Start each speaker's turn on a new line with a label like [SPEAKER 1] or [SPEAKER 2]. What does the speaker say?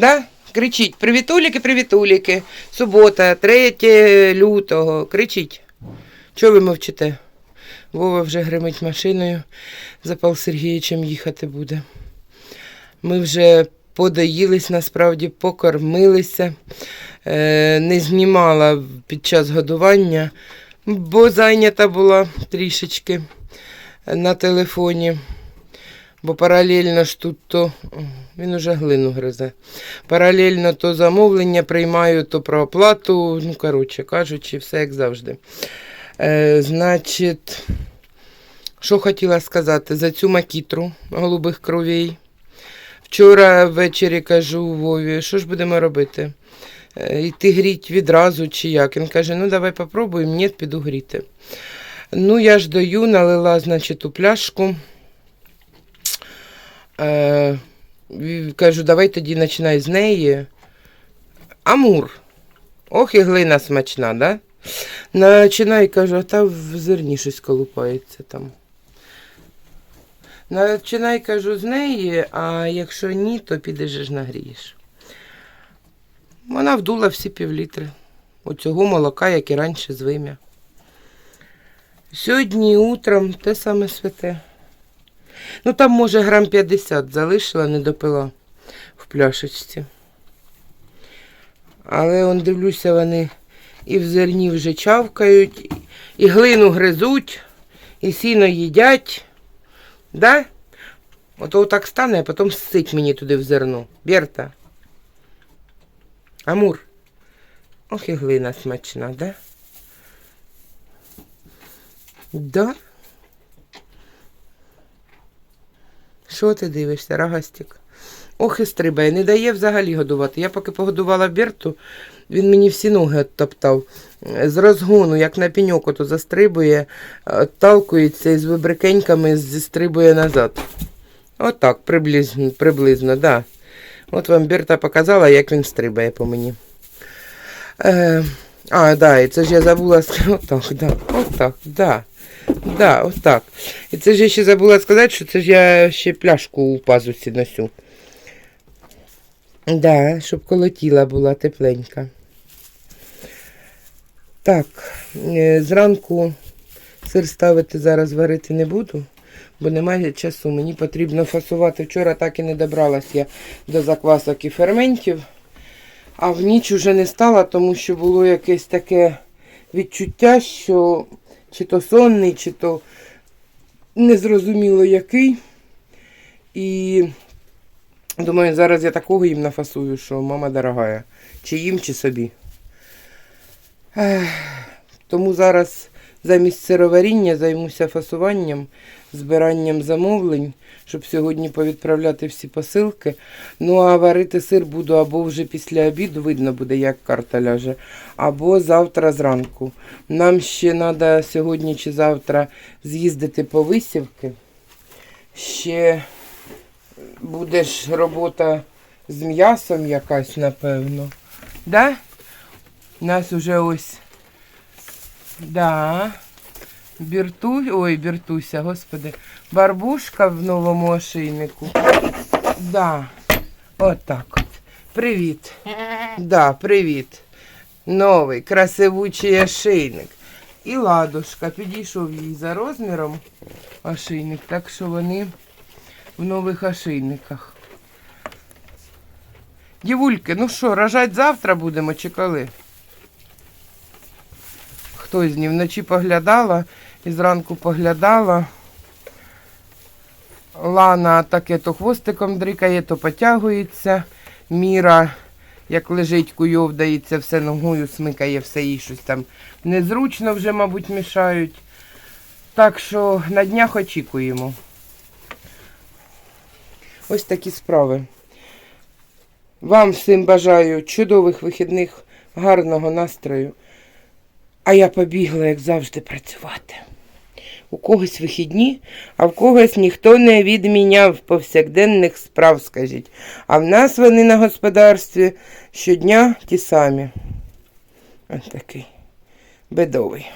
[SPEAKER 1] Да? Кричіть, привітуліки, привітуліки. Субота, 3 лютого. Кричіть. Чого ви мовчите? Вова вже гримить машиною. За Павлом Сергійовичем їхати буде. Ми вже подоїлись, насправді, покормилися. Е, не знімала під час годування, бо зайнята була трішечки на телефоні. Бо паралельно ж тут то він уже глину гризе. Паралельно то замовлення приймаю, то про оплату. Ну, коротше кажучи, все як завжди. Е, значить, що хотіла сказати за цю макітру голубих кровей. Вчора ввечері кажу Вові, що ж будемо робити? Е, Йти гріть відразу чи як? Він каже, ну давай попробуємо, ні, піду гріти. Ну, я ж даю, налила, значить, у пляшку. Е, кажу, давай тоді починай з неї. Амур. Ох, і глина смачна, да? Начинай, кажу, а там в зерні щось колупається там. Начинай, кажу, з неї, а якщо ні, то підеш ж нагрієш. Вона вдула всі півлітри. Оцього молока, як і раніше з вим'я. Сьогодні утром те саме святе. Ну там, може, грам 50 залишила, не допила в пляшечці. Але он дивлюся, вони і в зерні вже чавкають, і глину гризуть, і сіно їдять. Да? Ото так стане, а потім сить мені туди в зерно. Берта. Амур. Ох і глина смачна, да? Да? Що ти дивишся, рагастик? Ох і стрибає, не дає взагалі годувати. Я поки погодувала Берту, він мені всі ноги оттоптав. З розгону, як на пеньок, ото застрибує, отталкується і з вибрикеньками зістрибує назад. Отак, приблизно, приблизно, да. От вам Берта показала, як він стрибає по мені. Е, а, да, і це ж я забула. Отак, да, отак, да. Да, отак. І це ж я ще забула сказати, що це ж я ще пляшку у пазусі носю. Да, щоб колотіла була тепленька. Так, е, зранку сир ставити зараз варити не буду, бо немає часу. Мені потрібно фасувати. Вчора так і не добралась я до заквасок і ферментів, а в ніч уже не стала, тому що було якесь таке відчуття, що чи то сонний, чи то незрозуміло який. І думаю, зараз я такого їм нафасую, що мама дорогая. Чи їм, чи собі. Ех, Тому зараз замість сироваріння займуся фасуванням, збиранням замовлень, щоб сьогодні повідправляти всі посилки. Ну, а варити сир буду або вже після обіду, видно буде, як карта ляже, або завтра зранку. Нам ще треба сьогодні чи завтра з'їздити по висівки. Ще буде ж робота з м'ясом якась, напевно. Да? У нас уже ось. Да. Бірту... Ой, Біртуся, господи. Барбушка в новому ошейнику. Да. Отак от. Привіт. Да, привіт. Новий, красивучий ошейник. І ладушка. Підійшов їй за розміром ошейник, так що вони в нових ошейниках. Дівульки, ну що, рожать завтра будемо чи коли? Хтось ні вночі поглядала і зранку поглядала. Лана таке то хвостиком дрикає, то потягується. Міра, як лежить, куйовдається, все ногою смикає, все їй щось там незручно вже, мабуть, мішають. Так що на днях очікуємо. Ось такі справи. Вам всім бажаю чудових вихідних, гарного настрою. А я побігла, як завжди, працювати. У когось вихідні, а в когось ніхто не відміняв повсякденних справ, скажіть. А в нас вони на господарстві щодня ті самі. Ось такий бедовий.